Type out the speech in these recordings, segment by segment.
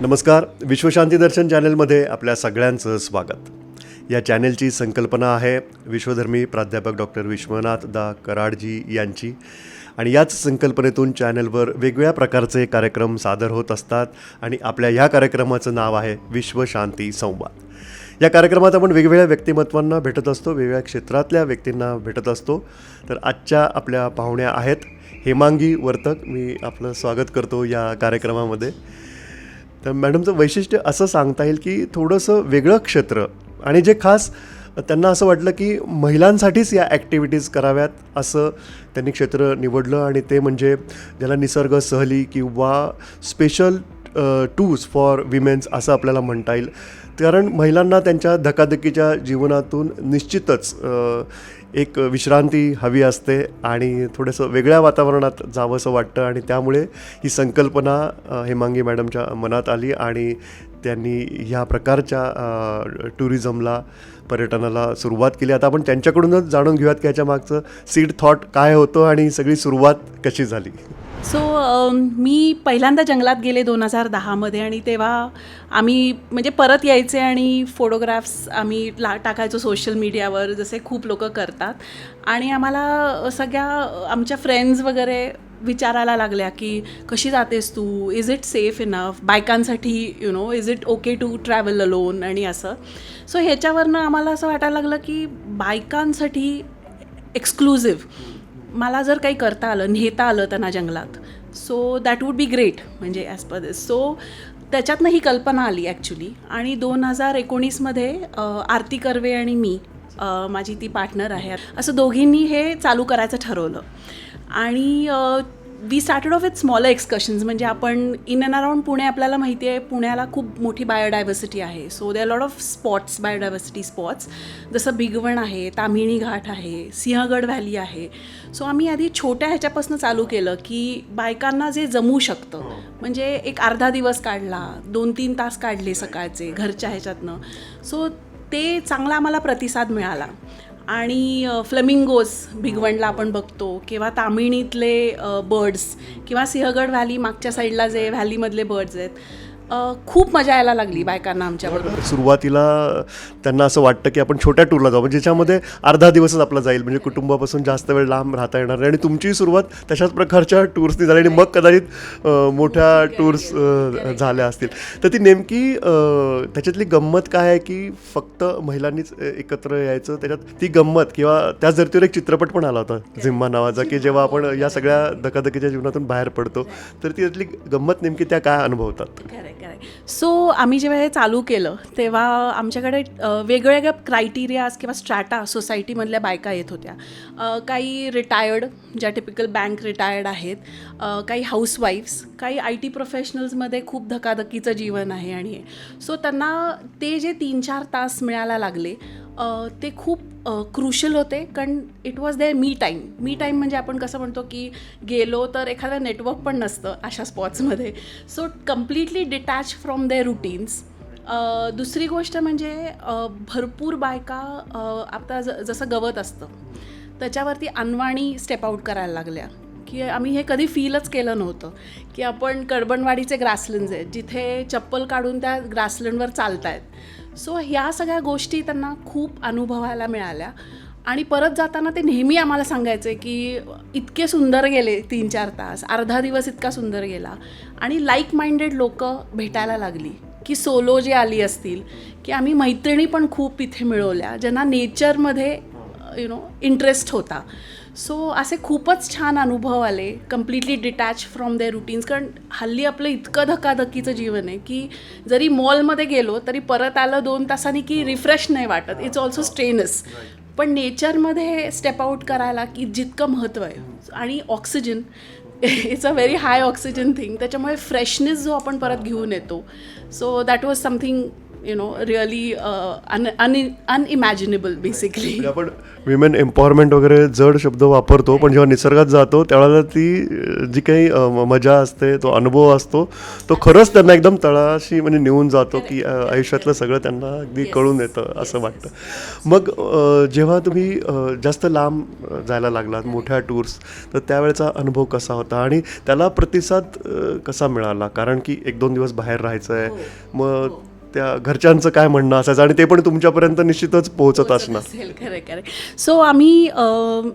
नमस्कार. विश्वशांती दर्शन चॅनलमध्ये आपल्या सगळ्यांचं स्वागत. या चॅनेलची संकल्पना आहे विश्वधर्मी प्राध्यापक डॉक्टर विश्वनाथ दा कराडजी यांची. आणि याच संकल्पनेतून चॅनलवर वेगवेगळ्या प्रकारचे कार्यक्रम सादर होत असतात आणि आपल्या ह्या कार्यक्रमाचं नाव आहे विश्वशांती संवाद. या कार्यक्रमात आपण वेगवेगळ्या व्यक्तिमत्वांना भेटत असतो वेगवेगळ्या क्षेत्रातल्या व्यक्तींना भेटत असतो. तर आजच्या आपल्या पाहुण्या आहेत हेमांगी वर्तक. मी आपलं स्वागत करतो या कार्यक्रमामध्ये. तर मॅडमचं वैशिष्ट्य असं सांगता येईल की थोडंसं वेगळं क्षेत्र आणि जे खास त्यांना असं वाटलं की महिलांसाठीच या ॲक्टिव्हिटीज कराव्यात असं त्यांनी क्षेत्र निवडलं आणि ते म्हणजे ज्याला निसर्ग सहली किंवा स्पेशल टूज फॉर विमेन्स असं आपल्याला म्हणता येईल. कारण महिलांना त्यांच्या धकाधकीच्या जीवनातून निश्चितच एक विश्रांती हवी असते आणि थोडंसं वेगळ्या वातावरणात जावंसं वाटतं आणि त्यामुळे ही संकल्पना हेमांगी मॅडमच्या मनात आली आणि त्यांनी ह्या प्रकारच्या टुरिझमला पर्यटनाला सुरुवात केली. आता आपण त्यांच्याकडूनच जाणून घेऊयात की याच्या मागचं सीड थॉट काय होतं आणि सगळी सुरुवात कशी झाली? सो मी पहिल्यांदा जंगलात गेले दोन हजार दहामध्ये आणि तेव्हा आम्ही म्हणजे परत यायचे आणि फोटोग्राफ्स आम्ही ला टाकायचो सोशल मीडियावर जसे खूप लोक करतात. आणि आम्हाला सगळ्या आमच्या फ्रेंड्स वगैरे विचारायला लागल्या की कशी जातेस तू? Is it safe enough बायकांसाठी you know is it okay to travel alone आणि असं. सो ह्याच्यावरनं आम्हाला असं वाटायला लागलं की बायकांसाठी एक्सक्लुझिव्ह मला जर काही करता आलं नेता आलं त्यांना जंगलात so that would be great म्हणजे ॲज पर दिस सो त्याच्यातनं ही कल्पना आली ॲक्च्युली आणि दोन हजार एकोणीसमध्ये आरती कर्वे आणि मी माझी ती पार्टनर आहे. असं दोघींनी हे चालू करायचं ठरवलं. आणि we started off with smaller excursions म्हणजे आपण इन अँड अराउंड पुणे आपल्याला माहिती आहे पुण्याला खूप मोठी बायोडायव्हर्सिटी आहे. So there are lot of spots biodiversity spots जसं भिगवण आहे तामिणी घाट आहे सिंहगड व्हॅली आहे. सो आम्ही आधी छोट्या ह्याच्यापासून चालू केलं की बायकांना जे जमू शकतं. म्हणजे एक अर्धा दिवस काढला दोन तीन तास काढले सकाळचे घरच्या ह्याच्यातनं. सो ते चांगला आम्हाला प्रतिसाद मिळाला. आणि फ्लमिंगोज भिगवणला आपण बघतो किंवा तामिणीतले बर्ड्स किंवा सिंहगड व्हॅली मागच्या साईडला जे व्हॅलीमधले बर्ड्स आहेत. खूप मजा यायला लागली बायकांना आमच्याबरोबर सुरुवातीला त्यांना असं वाटतं की आपण छोट्या टूरला जाऊ म्हणजे ज्याच्यामध्ये अर्धा दिवसच आपला जाईल म्हणजे कुटुंबापासून जास्त वेळ लांब राहता येणार नाही. आणि तुमची सुरुवात तशाच प्रकारच्या टूर्सनी झाली आणि मग कदाचित मोठ्या टूर्स झाल्या असतील. तर ती नेमकी त्याच्यातली गंमत काय आहे की फक्त महिलांनीच एकत्र यायचं त्याच्यात ती गंमत किंवा त्या धर्तीवर एक चित्रपट पण आला होता झिम्मा नावाचा की जेव्हा आपण या सगळ्या धकाधकीच्या जीवनातून बाहेर पडतो तर ती त्यातली गंमत नेमकी त्या काय अनुभवतात? करेक्ट सो आम्ही जेव्हा हे चालू केलं तेव्हा आमच्याकडे वेगवेगळ्या क्रायटेरियाज किंवा स्ट्रॅटा सोसायटीमधल्या बायका येत होत्या. काही रिटायर्ड ज्या टिपिकल बँक रिटायर्ड आहेत काही हाऊसवाईफ्स काही आय टी प्रोफेशनल्समध्ये खूप धकाधकीचं जीवन आहे आणि हे. सो त्यांना ते जे तीन चार तास मिळायला लागले ते खूप क्रुशल होते कारण it was their me time me time म्हणजे आपण कसं म्हणतो की गेलो तर एखादं नेटवर्क पण नसतं अशा स्पॉट्समध्ये so completely detach from their routines दुसरी गोष्ट म्हणजे भरपूर बायका आता ज जसं गवत असतं त्याच्यावरती अनवाणी स्टेप आऊट करायला लागल्या. की आम्ही हे कधी फीलच केलं नव्हतं. की आपण कडबणवाडीचे ग्रासलँड्स आहेत जिथे चप्पल काढून त्या ग्रासलँडवर चालतायत. सो ह्या सगळ्या गोष्टी त्यांना खूप अनुभवायला मिळाल्या. आणि परत जाताना ते नेहमी आम्हाला सांगायचे की इतके सुंदर गेले तीन चार तास. अर्धा दिवस इतका सुंदर गेला. आणि लाईक माइंडेड लोकं भेटायला लागली की सोलो जे आली असतील की आम्ही मैत्रिणी पण खूप इथे मिळवल्या ज्यांना नेचरमध्ये यु नो इंटरेस्ट होता. सो असे खूपच छान अनुभव आले completely detach from their routines कारण हल्ली आपलं इतकं धकाधकीचं जीवन आहे की जरी मॉलमध्ये गेलो तरी परत आलं दोन तासांनी की रिफ्रेश नाही वाटत. इट्स ऑल्सो स्ट्रेनस पण नेचरमध्ये स्टेप आऊट करायला की जितकं महत्त्व आहे. आणि oxygen it's a very high oxygen thing त्याच्यामुळे फ्रेशनेस जो आपण परत घेऊन येतो. So that was something you know really un un unimaginable basically म्हणजे आपण विमेन एम्पॉवरमेंट वगैरे जड शब्द वापरतो पण जेव्हा निसर्गात जातो त्यावेळेला ती जी काही अ, म- मजा असते तो अनुभव असतो तो खरंच त्यांना एकदम तळाशी म्हणजे नेऊन जातो की अ, आयुष्यातलं सगळं त्यांना अगदी कळून येतं असं वाटतं. मग अ, जेव्हा तुम्ही अ, जास्त लांब अ, जायला लागलात मोठ्या टूर्स तर त्यावेळेचा अनुभव कसा होता? आणि त्याला प्रतिसाद अ, कसा मिळाला? कारण की एक दोन दिवस बाहेर राहायचं आहे मग त्या घरच्यांचं काय म्हणणं असायचं आणि ते पण तुमच्यापर्यंत निश्चितच पोहोचत असणार. खरे खरे. सो आम्ही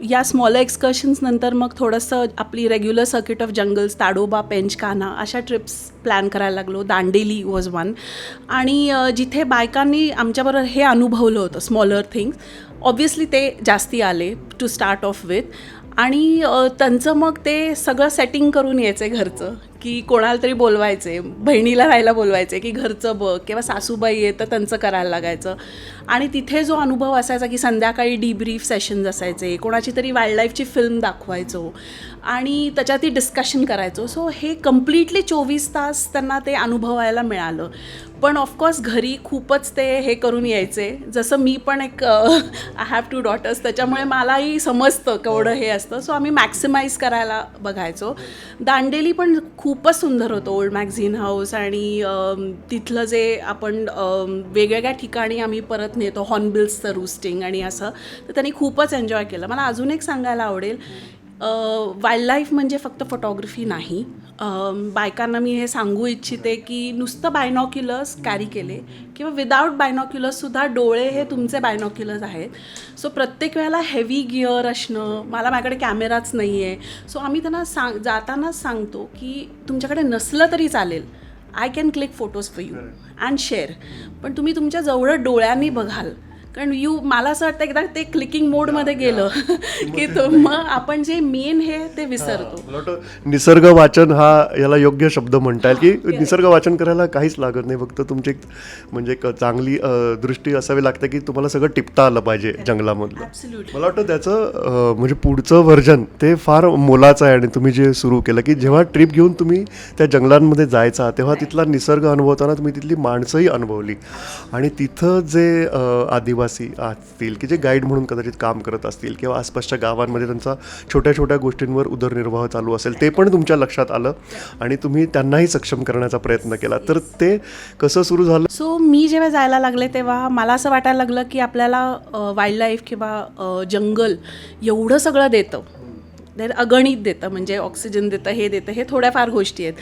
या स्मॉलर एक्सकर्शन्स नंतर मग थोडंसं आपली regular circuit of jungles Tadoba Pench Kanha अशा ट्रिप्स प्लॅन करायला लागलो. दांडेली वॉज वन आणि जिथे बायकांनी आमच्याबरोबर हे अनुभवलं होतं स्मॉलर थिंग्स ऑब्वियसली ते जास्ती आले टू स्टार्ट ऑफ विथ आणि त्यांचं मग ते सगळं सेटिंग करून यायचं घरचं. की कोणाला तरी बोलवायचे बहिणीला राहायला बोलवायचे की घरचं बघ किंवा सासूबाई आहे तर त्यांचं करायला लागायचं. आणि तिथे जो अनुभव असायचा की संध्याकाळी डीब्रीफ सेशन्स असायचे कोणाची तरी वाईल्ड लाईफची फिल्म दाखवायचो आणि त्याच्यात डिस्कशन करायचो. सो हे कम्प्लिटली चोवीस तास त्यांना ते अनुभवायला मिळालं. पण ऑफकोर्स घरी खूपच ते हे करून यायचे. जसं मी पण एक आय हॅव टू डॉटर्स त्याच्यामुळे मलाही समजतं केवढं हे. असतं. सो आम्ही मॅक्सिमाइज करायला बघायचो. दांडेली पण खूपच सुंदर होतं ओल्ड मॅगझिन हाऊस आणि तिथलं जे आपण वेगवेगळ्या ठिकाणी आम्ही परत नेतो हॉर्नबिल्सचं रूस्टिंग आणि असं. तर त्यांनी खूपच एन्जॉय केलं. मला अजून एक सांगायला आवडेल वाईल्ड लाईफ म्हणजे फक्त फोटोग्राफी नाही. बायकांना मी हे सांगू इच्छिते की नुसतं बायनॉक्युलर्स कॅरी केले किंवा विदाऊट बायनॉक्युलर्ससुद्धा डोळे हे तुमचे बायनॉक्युलर्स आहेत. सो प्रत्येक वेळेला हेवी गिअर असणं मला माझ्याकडे कॅमेराच नाही आहे सो आम्ही त्यांना सांग जातानाच सांगतो की तुमच्याकडे नसलं तरी चालेल. I can click photos for you and share पण तुम्ही तुमच्या जवळ डोळ्यांनी बघाल. कारण यू मला असं वाटतं एकदा ते क्लिकिंग मोडमध्ये गेलं की तो मग आपण जे मेन हे ते विसरतो. निसर्ग वाचन हा याला योग्य शब्द म्हणता येईल की निसर्ग वाचन करायला काहीच लागत नाही. फक्त तुमची म्हणजे एक चांगली दृष्टी असावी लागते की तुम्हाला सगळं टिपता आलं पाहिजे जंगलामधलं. मला वाटतं त्याचं म्हणजे पुढचं व्हर्जन ते फार मोलाचं आहे आणि तुम्ही जे सुरू केलं की जेव्हा ट्रिप घेऊन तुम्ही त्या जंगलांमध्ये जायचा तेव्हा तिथला निसर्ग अनुभवताना तुम्ही तिथली माणसंही अनुभवली. आणि तिथं जे अ, आदिवासी असतील की जे गाईड म्हणून कदाचित काम करत असतील किंवा आसपासच्या गावांमध्ये त्यांचा छोट्या छोट्या गोष्टींवर उदरनिर्वाह चालू असेल ते पण तुमच्या लक्षात आलं आणि तुम्ही त्यांनाही सक्षम करण्याचा प्रयत्न केला. तर ते कसं सुरू झालं? सो मी जेव्हा जायला लागले तेव्हा मला असं वाटायला लागलं की आपल्याला वाईल्ड लाईफ किंवा जंगल एवढं सगळं देतं. देर अगणित देतं म्हणजे ऑक्सिजन देतं हे देतं हे थोड्याफार गोष्टी आहेत.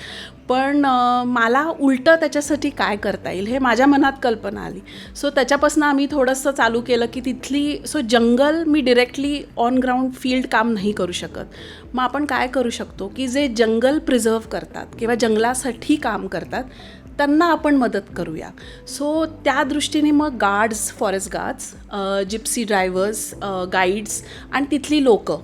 पण मला उलटं त्याच्यासाठी काय करता येईल हे माझ्या मनात कल्पना आली. सो त्याच्यापासून आम्ही थोडंसं चालू केलं की तिथली सो जंगल मी डिरेक्टली ऑन ग्राउंड फील्ड काम नाही करू शकत. मग आपण काय करू शकतो की जे जंगल प्रिझर्व करतात किंवा जंगलासाठी काम करतात त्यांना आपण मदत करूया. सो त्या दृष्टीने मग guards forest guards gypsy drivers guides आणि तिथली लोकं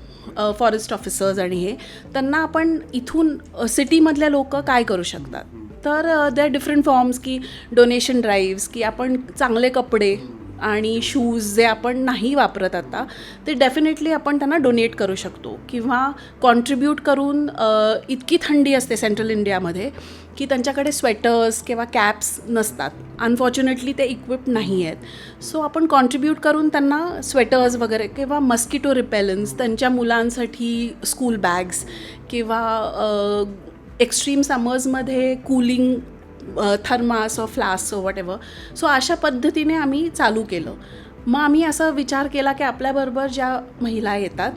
फॉरेस्ट ऑफिसर्स आणि हे त्यांना आपण इथून सिटीमधल्या लोक काय करू शकतात? तर दे आर डिफरंट फॉर्म्स की डोनेशन ड्राईव्स की आपण चांगले कपडे आणि शूज जे आपण नाही वापरत आता ते डेफिनेटली आपण त्यांना डोनेट करू शकतो. किंवा कॉन्ट्रीब्यूट करून इतकी थंडी असते सेंट्रल इंडियामध्ये की त्यांच्याकडे स्वेटर्स किंवा कॅप्स नसतात. अनफॉर्च्युनेटली ते इक्विप्ड नाही आहेत सो आपण कॉन्ट्रीब्यूट करून त्यांना स्वेटर्स वगैरे किंवा मस्किटो रिपेलन्स त्यांच्या मुलांसाठी स्कूल बॅग्स किंवा extreme समर्समध्ये cooling thermos or flask whatever so अशा पद्धतीने आम्ही चालू केलं. मग आम्ही असा विचार केला की आपल्याबरोबर ज्या महिला येतात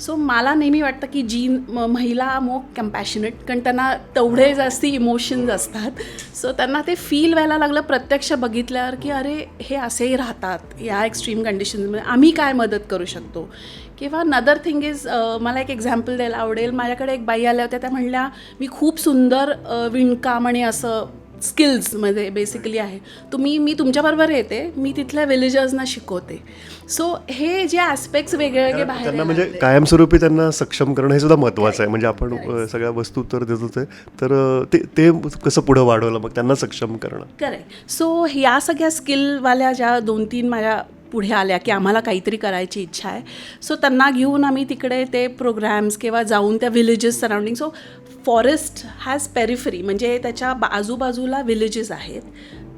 सो मला नेहमी वाटतं की जी म- महिला मोर कम्पॅशनेट कारण त्यांना तेवढे जास्ती इमोशन्स असतात. सो त्यांना ते फील व्हायला लागलं प्रत्यक्ष बघितल्यावर की अरे हे असेही राहतात या एक्स्ट्रीम कंडिशन्समध्ये आम्ही काय मदत करू शकतो? किंवा नदर थिंग इज मला एक एक्झाम्पल द्यायला आवडेल. माझ्याकडे एक बाई आल्या होत्या त्या म्हणल्या मी खूप सुंदर विणकाम आणि असं स्किल्समध्ये बेसिकली आहे. तुम्ही मी तुमच्याबरोबर येते मी तिथल्या विलेजर्सना शिकवते. सो हे जे ॲस्पेक्ट्स वेगळे वेगळे बाहेर त्यांना म्हणजे. कायमस्वरूपी त्यांना सक्षम करणं हे सुद्धा महत्त्वाचं आहे. म्हणजे आपण सगळ्या वस्तू तर देतो ते तर ते ते कसं पुढं वाढवलं मग त्यांना सक्षम करणं? करेक्ट सो ह्या सगळ्या स्किलवाल्या ज्या दोन तीन माझ्या पुढे आल्या की आम्हाला काहीतरी करायची इच्छा आहे. सो त्यांना घेऊन आम्ही तिकडे ते प्रोग्रॅम्स किंवा जाऊन त्या villages surrounding so forest has periphery म्हणजे त्याच्या आजूबाजूला विलेजेस आहेत.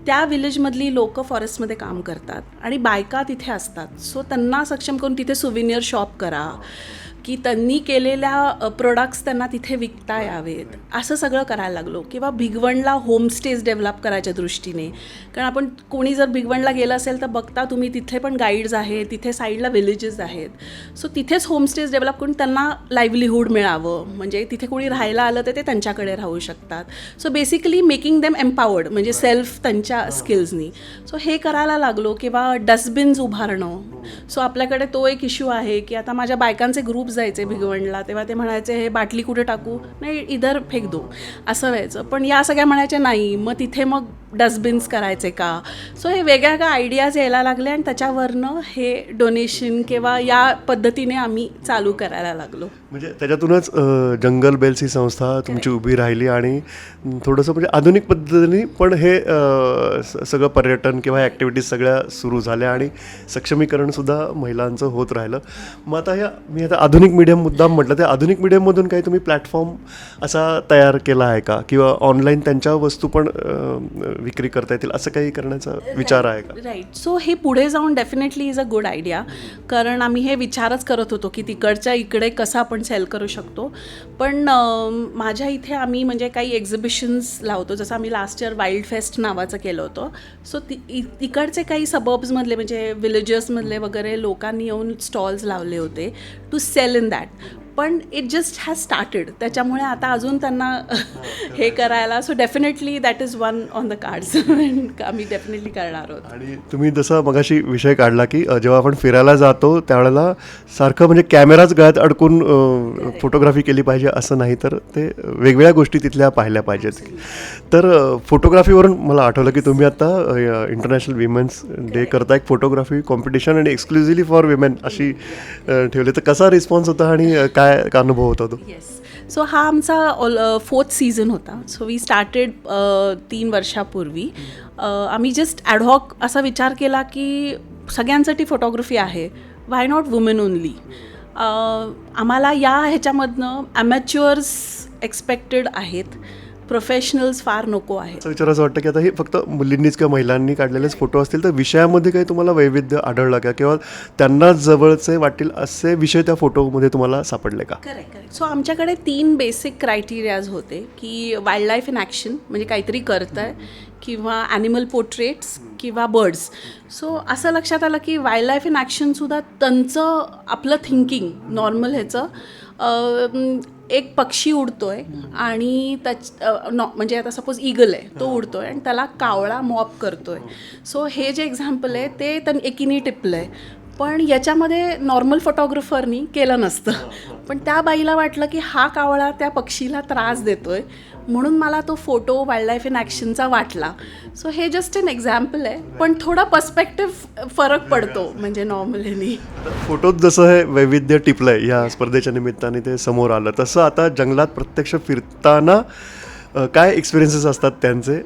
त्या विलेजमधली लोकं फॉरेस्टमध्ये काम करतात आणि बायका तिथे असतात. सो त्यांना सक्षम करून तिथे सुविनियर शॉप करा. की त्यांनी केलेल्या प्रोडक्ट्स त्यांना तिथे विकता यावेत. असं सगळं करायला लागलो. किंवा भिगवणला होमस्टेज डेव्हलप करायच्या दृष्टीने. कारण आपण कोणी जर भिगवणला गेलं असेल तर बघता तुम्ही तिथे पण गाईड्स आहेत तिथे साईडला विलेजेस आहेत. सो तिथेच होमस्टेज डेव्हलप करून त्यांना लाईव्हलीहूड मिळावं. म्हणजे तिथे कोणी राहायला आलं तर ते त्यांच्याकडे राहू शकतात. So basically making them empowered म्हणजे सेल्फ त्यांच्या स्किल्सनी सो हे करायला लागलो किंवा डस्टबिन्स उभारणं. सो आपल्याकडे तो एक इश्यू आहे की आता माझ्या बायकांचे ग्रुप जायचे भिगवणला तेव्हा ते म्हणायचे हे बाटली कुठे टाकू? नाही इधर फेक दो. असं व्हायचं. पण या सगळ्या म्हणायच्या नाही मग तिथे मग डस्टबिन्स करायचे का? सो हे वेगळ्या वेगळ्या आयडियाज यायला लागले आणि त्याच्यावरनं हे डोनेशन किंवा या पद्धतीने आम्ही चालू करायला लागलो. म्हणजे त्याच्यातूनच जंगल बेल्स ही संस्था तुमची उभी राहिली आणि थोडंसं म्हणजे आधुनिक पद्धतीने पण हे सगळं पर्यटन किंवा ॲक्टिव्हिटीज सगळ्या सुरू झाल्या आणि सक्षमीकरणसुद्धा महिलांचं होत राहिलं. मग आता ह्या मी आता आधुनिक मीडियम मुद्दाम म्हटलं तर आधुनिक मीडियममधून काही तुम्ही प्लॅटफॉर्म असा तयार केला आहे का? किंवा ऑनलाईन त्यांच्या वस्तू पण विक्री करता येतील असं काही करण्याचा विचार आहे का? राईट सो हे पुढे जाऊन definitely is a good idea कारण आम्ही हे विचारच करत होतो की तिकडच्या इकडे कसं आपण सेल करू शकतो. पण माझ्या इथे आम्ही म्हणजे काही एक्झिबिशन्स लावतो. जसं आम्ही लास्ट इयर वाईल्ड फेस्ट नावाचं केलं होतं. सो ति इ- तिकडचे काही सबर्ब्समधले म्हणजे विलेजेसमधले वगैरे लोकांनी येऊन स्टॉल्स लावले होते. टू सेल इन दॅट पण इट जस्ट हॅज स्टार्टेड त्याच्यामुळे आता अजून त्यांना हे करायला so definitely that is one on the cards आम्ही डेफिनेटली करणार आहोत. आणि तुम्ही जसा मगाशी विषय काढला की जेव्हा आपण फिरायला जातो त्यावेळेला सारखं म्हणजे कॅमेराच गळ्यात अडकून फोटोग्राफी केली पाहिजे असं नाही तर ते वेगवेगळ्या गोष्टी तिथल्या पाहिल्या पाहिजेत. तर फोटोग्राफीवरून मला आठवलं की तुम्ही आता इंटरनॅशनल विमेन्स डे करता एक फोटोग्राफी कॉम्पिटिशन आणि एक्सक्लुझिव्हली फॉर विमेन अशी ठेवली. तर कसा रिस्पॉन्स होता आणि अ, काय अनुभव होता तो? येस सो हा आमचा ऑल फोर्थ सीझन होता. सो वी स्टार्टेड तीन वर्षापूर्वी. अ, आम्ही जस्ट ॲडहॉक असा विचार केला की सगळ्यांसाठी फोटोग्राफी आहे. वाय नॉट वुमेन ओनली आम्हाला या ह्याच्यामधनं ॲमॅच्युअर्स एक्सपेक्टेड आहेत. प्रोफेशनल्स फार नको आहेत. असं विचारायचं वाटतं की आता हे फक्त मुलींनीच किंवा महिलांनी काढलेलेच फोटो असतील तर विषयामध्ये काही तुम्हाला वैविध्य आढळलं का? किंवा त्यांना जवळचे वाटतील असे विषय त्या फोटोमध्ये तुम्हाला सापडले का? करेक्ट करेक्ट सो आमच्याकडे तीन बेसिक क्रायटेरियाज होते की वाईल्ड लाईफ इन ॲक्शन म्हणजे काहीतरी करतं आहे किंवा ॲनिमल पोर्ट्रेट्स किंवा बर्ड्स सो असं लक्षात आलं की वाईल्ड लाईफ इन ॲक्शनसुद्धा त्यांचं आपलं थिंकिंग नॉर्मल ह्याचं एक पक्षी उडतोय आणि त्याच नॉ म्हणजे आता सपोज ईगल आहे तो उडतोय आणि त्याला कावळा मॉप करतोय. सो हे जे एक्झाम्पल आहे ते त्यांनी एकीने टिपलं आहे पण याच्यामध्ये नॉर्मल फोटोग्राफरनी केलं नसतं. पण त्या बाईला वाटलं की हा कावळा त्या पक्षीला त्रास देतोय. म्हणून मला तो फोटो वाईल्ड लाईफ इन ॲक्शनचा वाटला. सो हे जस्ट एन एक्झाम्पल आहे. पण थोडा पर्स्पेक्टिव्ह फरक पडतो म्हणजे नॉर्मलीनी फोटोत जसं हे वैविध्य टिपलंय या स्पर्धेच्या निमित्ताने ते समोर आलं तसं आता जंगलात प्रत्यक्ष फिरताना काय एक्सपिरियन्सेस असतात त्यांचे?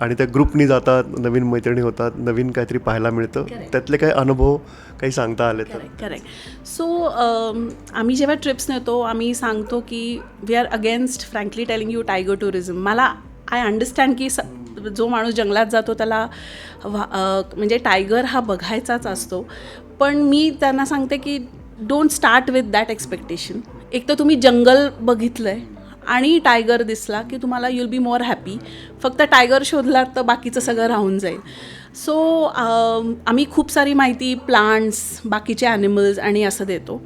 आणि त्या ग्रुपनी जातात नवीन मैत्रिणी होतात नवीन काहीतरी पाहायला मिळतं. त्यातले काही अनुभव काही सांगता आले तर. करेक्ट सो आम्ही जेव्हा ट्रिप्स नेतो आम्ही सांगतो की we are against frankly telling you tiger tourism मला आय अंडरस्टँड की स जो माणूस जंगलात जातो त्याला म्हणजे टायगर हा बघायचाच असतो. पण मी त्यांना सांगते की don't start with that expectation एक तर तुम्ही जंगल बघितलं आहे आणि टायगर दिसला की तुम्हाला यूल बी मोर हॅपी फक्त टायगर शोधलात तर बाकीचं सगळं राहून जाईल. सो आम्ही खूप सारी माहिती प्लांट्स बाकीचे ॲनिमल्स आणि असं देतो.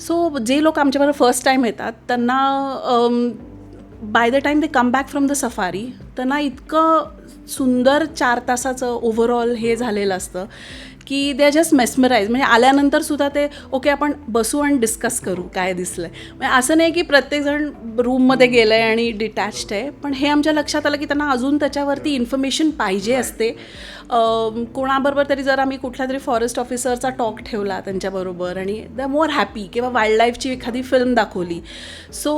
सो जे लोक आमच्याबरोबर फर्स्ट टाईम येतात त्यांना by the time they come back from the safari त्यांना इतकं सुंदर चार तासाचं ओव्हरऑल हे झालेलं असतं. की दे आर जस्ट मेस्मराईज म्हणजे आल्यानंतर सुद्धा ते ओके आपण बसू आणि डिस्कस करू काय दिसलं आहे म्हणजे असं नाही की प्रत्येकजण रूममध्ये गेलं आहे आणि डिटॅच्ड आहे. पण हे आमच्या लक्षात आलं की त्यांना अजून त्याच्यावरती इन्फॉर्मेशन पाहिजे असते. कोणाबरोबर तरी जर आम्ही कुठल्या तरी फॉरेस्ट ऑफिसरचा टॉक ठेवला त्यांच्याबरोबर आणि द मोर हॅपी किंवा वाईल्ड लाईफची एखादी फिल्म दाखवली. सो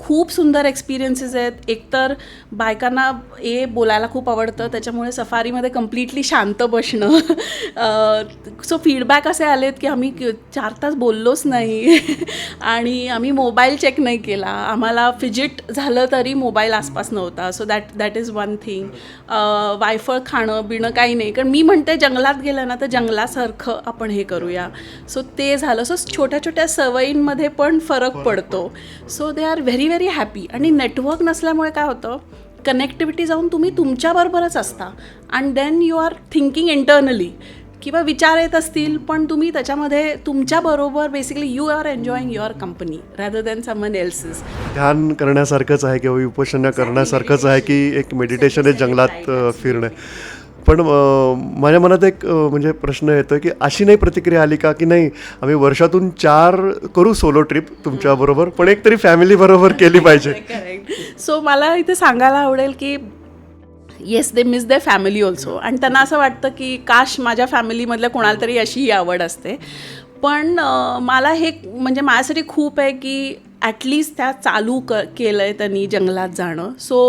खूप सुंदर एक्सपिरियन्सेस आहेत. एकतर बायकांना ए बोलायला खूप आवडतं त्याच्यामुळे सफारीमध्ये कम्प्लिटली शांत बसणं. सो फीडबॅक असे आलेत की आम्ही चार तास बोललोच नाही. आणि आम्ही मोबाईल चेक नाही केला. आम्हाला फिजिट झालं तरी मोबाईल आसपास नव्हता. So that that is one thing वायफळ खाणं बिणं काही नाही. कारण मी म्हणते जंगलात गेलं ना तर जंगलासारखं आपण हे करूया. सो ते झालं. सो छोट्या छोट्या सवयींमध्ये पण फरक पडतो. So they are very very happy आणि नेटवर्क नसल्यामुळे काय होतं? कनेक्टिव्हिटी जाऊन तुम्ही तुमच्याबरोबरच असता. And then you are thinking internally किंवा विचार येत असतील पण तुम्ही त्याच्यामध्ये तुमच्याबरोबर basically you are enjoying your company rather than someone else's ध्यान करण्यासारखंच आहे किंवा विपश्यना करण्यासारखंच आहे की एक मेडिटेशन आहे जंगलात फिरणं. पण माझ्या मनात एक म्हणजे प्रश्न येतो की अशी नाही प्रतिक्रिया आली का की नाही? आम्ही वर्षातून चार करू सोलो ट्रिप तुमच्याबरोबर पण एक तरी फॅमिलीबरोबर केली पाहिजे. सो मला इथे सांगायला आवडेल की yes they miss the family also आणि त्यांना असं वाटतं की काश माझ्या फॅमिलीमधल्या कोणाला तरी अशी ही आवड असते. पण मला हे म्हणजे माझ्यासाठी खूप आहे की ॲटलीस्ट त्या चालू क केलं आहे त्यांनी जंगलात जाणं. So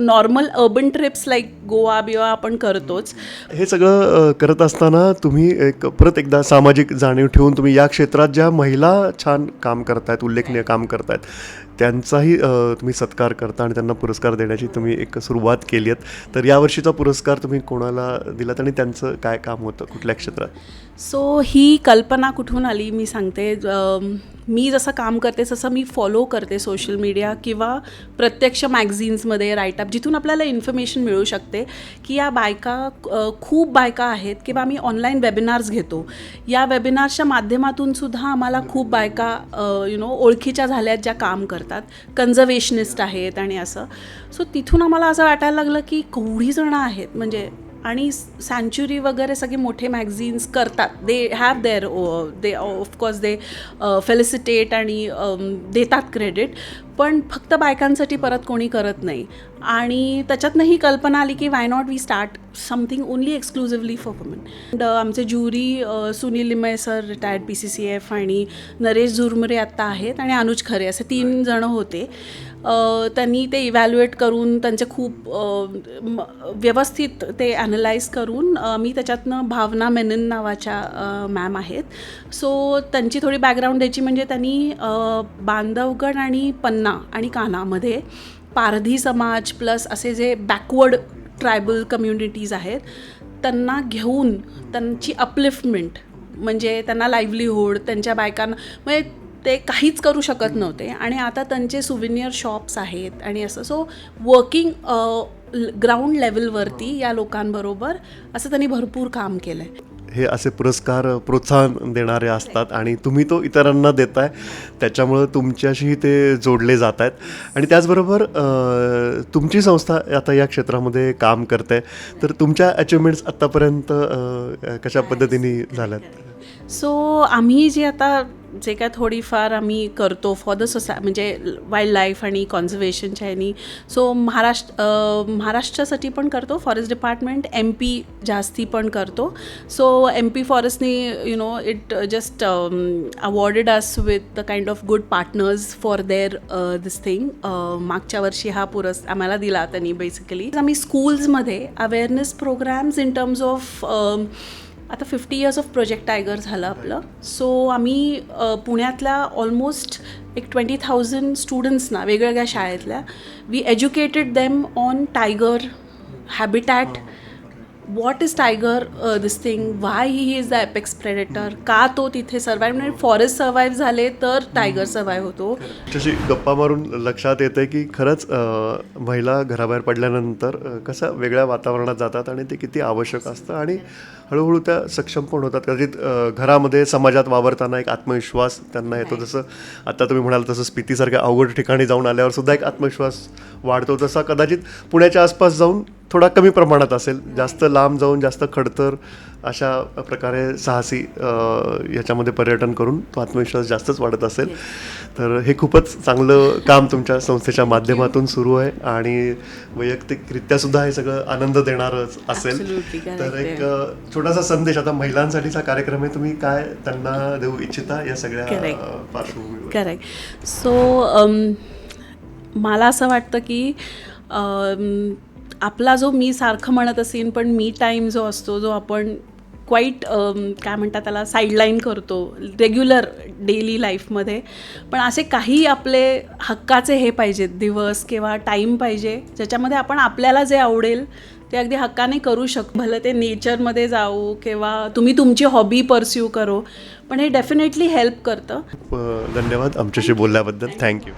normal urban trips like Goa बिवा आपण करतोच. हे सगळं करत असताना तुम्ही एक परत एकदा सामाजिक जाणीव ठेवून तुम्ही या क्षेत्रात ज्या महिला छान काम करतायत उल्लेखनीय काम करतायत त्यांचाही तुम्ही सत्कार करता आणि त्यांना पुरस्कार देण्याची तुम्ही एक सुरुवात केली आहेत. तर यावर्षीचा पुरस्कार तुम्ही कोणाला दिलात आणि त्यांचं काय काम होतं? कुठल्या क्षेत्रात? सो ही कल्पना कुठून आली मी सांगते. मी जसं काम करते तसं मी फॉलो करते सोशल मीडिया किंवा प्रत्यक्ष मॅगझिन्समध्ये रायटअप जिथून आपल्याला इन्फॉर्मेशन मिळू शकते की या बायका खूप बायका आहेत किंवा आम्ही ऑनलाईन वेबिनार्स घेतो. या वेबिनार्सच्या माध्यमातून सुद्धा आम्हाला खूप बायका यु नो ओळखीच्या झाल्यात ज्या काम करतात. कन्झर्वेशनिस्ट आहेत आणि असं. सो तिथून आम्हाला असं वाटायला लागलं की केवढी जणं आहेत म्हणजे आणि सँच्युरी वगैरे सगळे मोठे मॅगझिन्स करतात. They have their they of course they felicitate आणि अम, देतात क्रेडिट पण फक्त बायकांसाठी परत कोणी करत नाही. आणि त्याच्यातनं ही कल्पना आली की why not we start something only exclusively for woman आमचे jury Sunil Limaye sir retired P C C F आणि नरेश झुरमुरे आत्ता आहेत आणि अनुज खरे असे तीन जणं होते. त्यांनी ते इव्हॅल्युएट करून त्यांचे खूप व्यवस्थित ते ॲनलाइज करून मी त्याच्यातनं भावना मेनन नावाच्या मॅम आहेत. सो त्यांची थोडी बॅकग्राऊंड द्यायची म्हणजे त्यांनी बांधवगड आणि पन्ना आणि कानामध्ये पारधी समाज प्लस असे जे बॅकवर्ड ट्रायबल कम्युनिटीज आहेत त्यांना घेऊन त्यांची अपलिफ्टमेंट म्हणजे त्यांना लाईव्हलीहूड त्यांच्या बायकांना म्हणजे ते काहीच करू शकत नव्हते. आणि आता त्यांचे सुविनियर शॉप्स आहेत आणि असं सो वर्किंग ग्राउंड लेवलवरती या लोकांबरोबर असं त्यांनी भरपूर काम केलं आहे हे असे पुरस्कार प्रोत्साहन देणारे असतात आणि तुम्ही तो इतरांना देताय. त्याच्यामुळं तुमच्याशी ते जोडले जात आहेत आणि त्याचबरोबर तुमची संस्था आता या क्षेत्रामध्ये काम करते. तर तुमच्या अचिव्हमेंट्स आत्तापर्यंत कशा पद्धतीने झाल्यात? सो आम्ही जे आता जे काय थोडीफार आम्ही करतो फॉर द सोसाय म्हणजे वाईल्ड लाईफ आणि कॉन्झर्वेशनच्या ह्यानी. सो महाराष्ट्र महाराष्ट्रासाठी पण करतो फॉरेस्ट डिपार्टमेंट एम पी जास्ती पण करतो. So M P फॉरेस्टनी you know it just awarded us with the kind of good partners for their this thing मागच्या वर्षी हा पुरस् आम्हाला दिला त्यांनी बेसिकली आम्ही स्कूल्समध्ये awareness programmes in terms of आता fifty years of project tiger झालं आपलं. सो आम्ही पुण्यातल्या ऑलमोस्ट एक ट्वेंटी थाउजंड स्टुडंट्सना वेगवेगळ्या शाळेतल्या we educated them on tiger habitat what is tiger this thing why he is the apex predator का तो तिथे सर्वाईव्ह म्हणजे फॉरेस्ट सर्वाईव्ह झाले तर टायगर सर्वाईव्ह होतो. तशी गप्पा मारून लक्षात येतं की खरंच महिला घराबाहेर पडल्यानंतर कसं वेगळ्या वातावरणात जातात आणि ते किती आवश्यक असतं आणि हळूहळू त्या सक्षम पण होतात. कदाचित घरामध्ये समाजात वावरताना एक आत्मविश्वास त्यांना येतो. जसं आता तुम्ही म्हणाल तसं स्पितीसारख्या अवघड ठिकाणी जाऊन आल्यावर सुद्धा एक आत्मविश्वास वाढतो. तसा कदाचित पुण्याच्या आसपास जाऊन थोडा कमी प्रमाणात असेल. जास्त लांब जाऊन जास्त खडतर अशा प्रकारे साहसी याच्यामध्ये पर्यटन करून तो आत्मविश्वास जास्तच वाढत असेल. तर हे खूपच चांगलं काम तुमच्या संस्थेच्या माध्यमातून सुरू आहे आणि वैयक्तिकरित्या सुद्धा हे सगळं आनंद देणारच असेल. तर एक छोटासा संदेश आता महिलांसाठीचा कार्यक्रम आहे तुम्ही काय त्यांना देऊ इच्छिता या सगळ्या पार्श्वभूमीवर? करेक्ट सो मला असं वाटतं की um, आपला जो मी सारखं म्हणत असेन पण मी टाईम जो असतो जो आपण क्वाईट काय म्हणतात त्याला साईडलाईन करतो रेग्युलर डेली लाईफमध्ये पण असे काही आपले हक्काचे हे पाहिजेत दिवस किंवा टाईम पाहिजे ज्याच्यामध्ये आपण आपल्याला जे आवडेल ते अगदी हक्काने करू शकतो. भलं ते नेचरमध्ये जाऊ किंवा तुम्ही तुमची हॉबी परस्यू करो पण हे डेफिनेटली हेल्प करतं. धन्यवाद आमच्याशी बोलल्याबद्दल. थँक्यू